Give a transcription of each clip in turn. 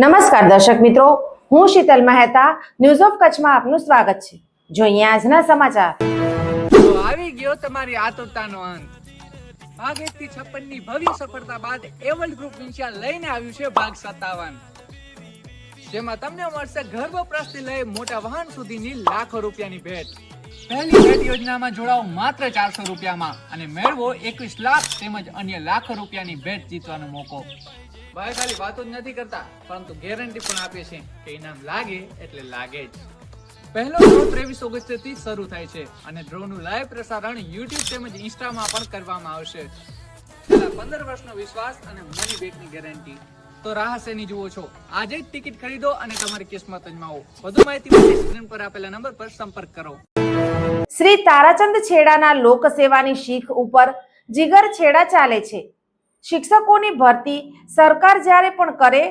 નમસ્કાર દર્શક મિત્રો, હું શીતલ મહેતા ન્યૂઝ ઓફ કચ્છમાં આપનું સ્વાગત છે. જોઈએ આજના સમાચાર. આવી ગયો તમારી આતુરતાનો અંત. ભાગ એક ની ભવ્ય સફળતા બાદ એવલ ગ્રુપ ઇન્શિયા લઈને આવ્યું છે ભાગ સત્તાવન. જેમાં તમને મળશે ઘર વપરાશથી લઈ મોટા વાહન સુધીની લાખો રૂપિયાની ભેટ. પહેલી ભેટ યોજનામાં જોડાઓ માત્ર ચારસો રૂપિયામાં અને મેળવો એકવીસ લાખ તેમજ અન્ય લાખો રૂપિયાની ભેટ જીતવાનો મોકો. ભાઈ ખાલી વાતો જ નથી કરતા, પરંતુ ગેરંટી પણ આપે છે કે ઇનામ લાગે એટલે લાગે જ. પહેલો ડ્રો ત્રેવીસ ઓગસ્ટથી શરૂ થાય છે અને ડ્રોનું લાઈવ પ્રસારણ યુટ્યુબ તેમજ ઇન્સ્ટામાં પણ કરવામાં આવશે. પંદર વર્ષનો વિશ્વાસ અને મની બેકની ગેરંટી તો રાહ શેની જુઓ છો? આજે જ ટિકિટ ખરીદો અને તમારી કિસ્મત અજમાવો. વધુ માહિતી માટે સ્ક્રીન પર આપેલા નંબર પર સંપર્ક કરો. શ્રી તારાચંદ છેડાના લોક સેવાની શીખ ઉપર જીગર છેડા ચાલે છે. શિક્ષકોની ભરતી સરકાર જ્યારે પણ કરે,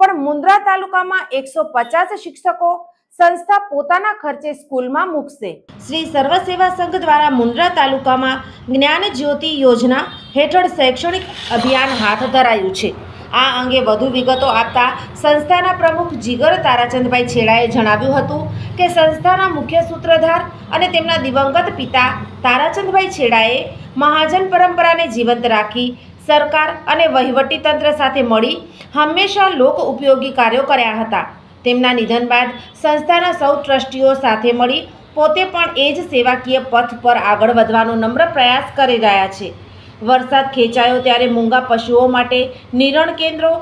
પણ મુન્દ્રા તાલુકામાં એકસો પચાસ શિક્ષકો સંસ્થા પોતાના ખર્ચે સ્કૂલમાં મૂકશે. શ્રી સર્વ સેવા સંઘ દ્વારા મુન્દ્રા તાલુકામાં જ્ઞાન જ્યોતિ યોજના હેઠળ શૈક્ષણિક અભિયાન હાથ ધરાયું છે. આ અંગે વધુ વિગતો આપતા સંસ્થાના પ્રમુખ જીગર તારાચંદભાઈ છેડાએ જણાવ્યું હતું કે સંસ્થાના મુખ્ય સૂત્રધાર અને તેમના દિવંગત પિતા તારાચંદભાઈ છેડાએ મહાજન પરંપરાને જીવંત રાખી સરકાર અને વહીવટી તંત્ર સાથે મળી હંમેશા લોક ઉપયોગી કાર્યો કર્યા હતા. તેમના નિધન બાદ સંસ્થાના સૌ ટ્રસ્ટીઓ સાથે મળી પોતે પણ એ જ સેવાકીય પથ પર આગળ વધવાનો નમ્ર પ્રયાસ કરી રહ્યા છે. વરસાદ ખેંચાયો ત્યારે મૂંગા પશુઓ માટે નિરણ કેન્દ્રો,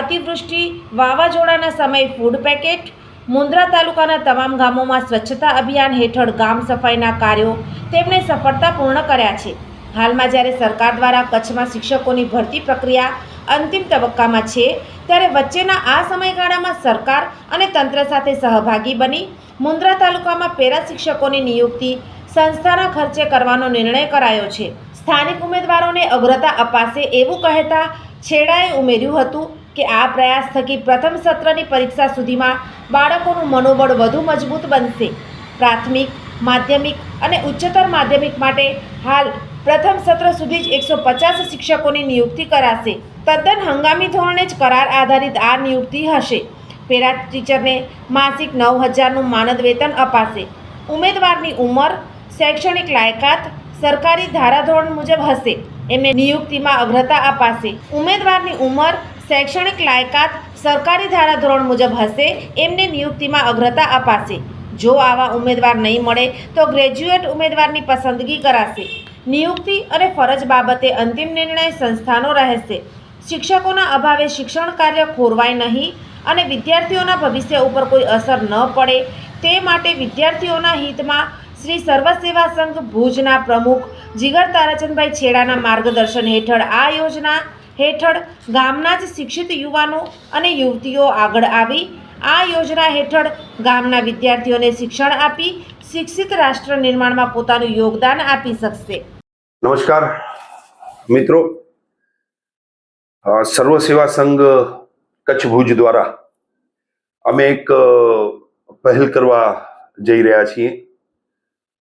અતિવૃષ્ટિ, વાવાઝોડાના સમયે ફૂડ પેકેટ મુન્દ્રા તાલુકાના તમામ ગામોમાં સ્વચ્છતા અભિયાન હેઠળ ગામ સફાઈના કાર્યો તેમણે સફળતાપૂર્ણ કર્યા છે. હાલમાં જ્યારે સરકાર દ્વારા કચ્છમાં શિક્ષકોની ભરતી પ્રક્રિયા અંતિમ તબક્કામાં છે, ત્યારે વચ્ચેના આ સમયગાળામાં સરકાર અને તંત્ર સાથે સહભાગી બની મુન્દ્રા તાલુકામાં પેરા શિક્ષકોની નિયુક્તિ સંસ્થાના ખર્ચે કરવાનો નિર્ણય કરાયો છે. સ્થાનિક ઉમેદવારોને અગ્રતા અપાશે એવું કહેતા છેડાએ ઉમેર્યું હતું કે આ પ્રયાસ થકી પ્રથમ સત્રની પરીક્ષા સુધીમાં બાળકોનું મનોબળ વધુ મજબૂત બનશે. પ્રાથમિક, માધ્યમિક અને ઉચ્ચતર માધ્યમિક માટે હાલ પ્રથમ સત્ર સુધી જ એકસો પચાસ શિક્ષકોની નિયુક્તિ કરાશે. તદ્દન હંગામી ધોરણે જ કરાર આધારિત આ નિયુક્તિ હશે. પેરા ટીચરને માસિક નવ હજારનું માનદ વેતન અપાશે. ઉમેદવારની ઉંમર, શૈક્ષણિક લાયકાત, સરકારી ધારાધોરણ મુજબ હશે. એમને નિયુક્તિમાં અગ્રતા અપાશે. ઉમેદવારની ઉંમર, શૈક્ષણિક લાયકાત, સરકારી ધારાધોરણ મુજબ હશે. એમને નિયુક્તિમાં અગ્રતા અપાશે. જો આવા ઉમેદવાર નહીં મળે, તો ગ્રેજ્યુએટ ઉમેદવારની પસંદગી કરાશે. નિયુક્તિ અને ફરજ બાબતે અંતિમ નિર્ણય સંસ્થાનો રહેશે. શિક્ષકોના અભાવે શિક્ષણ કાર્ય ખોરવાય નહીં અને વિદ્યાર્થીઓના ભવિષ્ય ઉપર કોઈ અસર ન પડે તે માટે વિદ્યાર્થીઓના હિતમાં શ્રી સર્વસેવા સંઘ ભુજના પ્રમુખ જીગર તારાચંદભાઈ છેડાના માર્ગદર્શન હેઠળ આ યોજના હેઠળ ગામના જ શિક્ષિત યુવાનો અને યુવતીઓ આગળ આવી. આ યોજના હેઠળ ગામના વિદ્યાર્થીઓને શિક્ષણ આપી શિક્ષિત રાષ્ટ્ર નિર્માણમાં પોતાનું યોગદાન આપી શકશે. નમસ્કાર. મિત્રો સર્વ સેવા સંઘ કચ્છ ભુજ દ્વારા અમે એક પહેલ કરવા જઈ રહ્યા છીએ.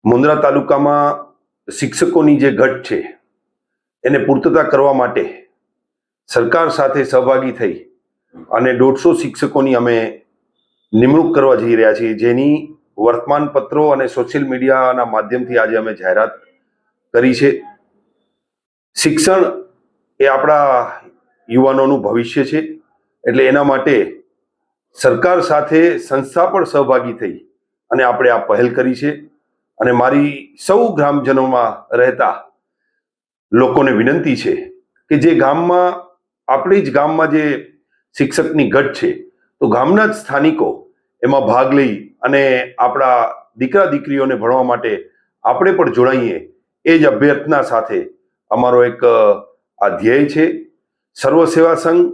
મુન્દ્રા તાલુકામાં શિક્ષકોની જે ઘટ છે, એને પૂર્તતા કરવા માટે સરકાર સાથે સહભાગી થઈ અને દોઢસો શિક્ષકોની અમે નિમણૂક કરવા જઈ રહ્યા છીએ, જેની વર્તમાન પત્રો અને સોશિયલ મીડિયાના માધ્યમથી આજે અમે જાહેરાત કરી છે. શિક્ષણ એ આપણા યુવાનોનું ભવિષ્ય છે. એટલે એના માટે સરકાર સાથે સંસ્થા પણ સહભાગી થઈ અને આપણે આ પહેલ કરી છે. અને મારી સૌ ગ્રામજનોમાં રહેતા લોકોને વિનંતી છે કે જે ગામમાં, આપણી જ ગામમાં જે શિક્ષકની ઘટ છે, તો ગામના જ સ્થાનિકો એમાં ભાગ લઈ અને આપણા દીકરા દીકરીઓને ભણવા માટે આપણે પણ જોડાઈએ એ જ અભ્યર્થના સાથે અમારો એક આ ધ્યેય છે. સર્વ સેવા સંઘ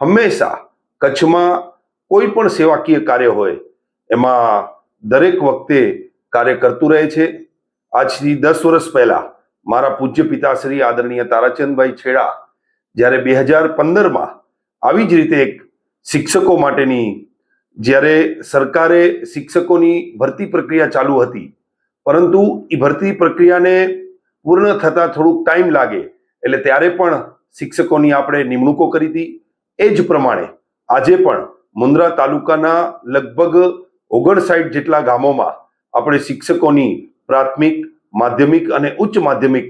હંમેશા કચ્છમાં કોઈ પણ સેવાકીય કાર્ય હોય, એમાં દરેક વખતે કાર્ય કરતું રહે છે. આજથી દસ વર્ષ પહેલા મારા પૂજ્ય પિતાશ્રી આદરણીય તારાચંદભાઈ છેડા જ્યારે બે હજાર પંદરમાં આવી જ રીતે એક શિક્ષકો માટેની જ્યારે સરકારે શિક્ષકોની ભરતી પ્રક્રિયા ચાલુ હતી, પરંતુ એ ભરતી પ્રક્રિયાને પૂર્ણ થતાં થોડુંક ટાઈમ લાગે, એટલે ત્યારે પણ શિક્ષકોની આપણે નિમણૂકો કરી હતી. એ જ પ્રમાણે આજે પણ મુન્દ્રા તાલુકાના લગભગ ઓગણસાઠ જેટલા ગામોમાં આપણે શિક્ષકોની પ્રાથમિક, માધ્યમિક અને ઉચ્ચ માધ્યમિક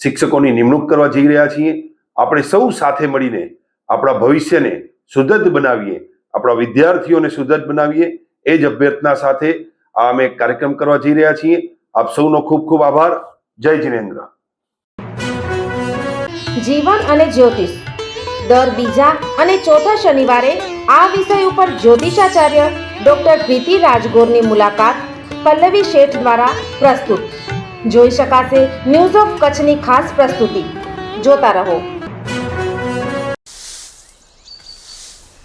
શિક્ષકોની નિમણૂક કરવા જઈ રહ્યા છીએ. આપણે સૌ સાથે મળીને આપણા ભવિષ્યને સુદૃઢ બનાવીએ આપણા વિદ્યાર્થીઓને સુદૃઢ બનાવીએ, એ જ અભ્યર્થના સાથે આ અમે કાર્યક્રમ કરવા જઈ રહ્યા છીએ. આપ સૌનો ખૂબ ખૂબ આભાર. જય જિનેન્દ્ર. જીવન અને જ્યોતિષ. દર બીજા અને ચોથા શનિવારે આ વિષય ઉપર જ્યોતિષાચાર્ય ડોક્ટર પ્રીતિ રાજગોરની મુલાકાત પલ્લવી શેઠ દ્વારા પ્રસ્તુત. જોઈ શકાશે ન્યૂઝ ઓફ કચ્છની ખાસ પ્રસ્તુતિ. જોતા રહો.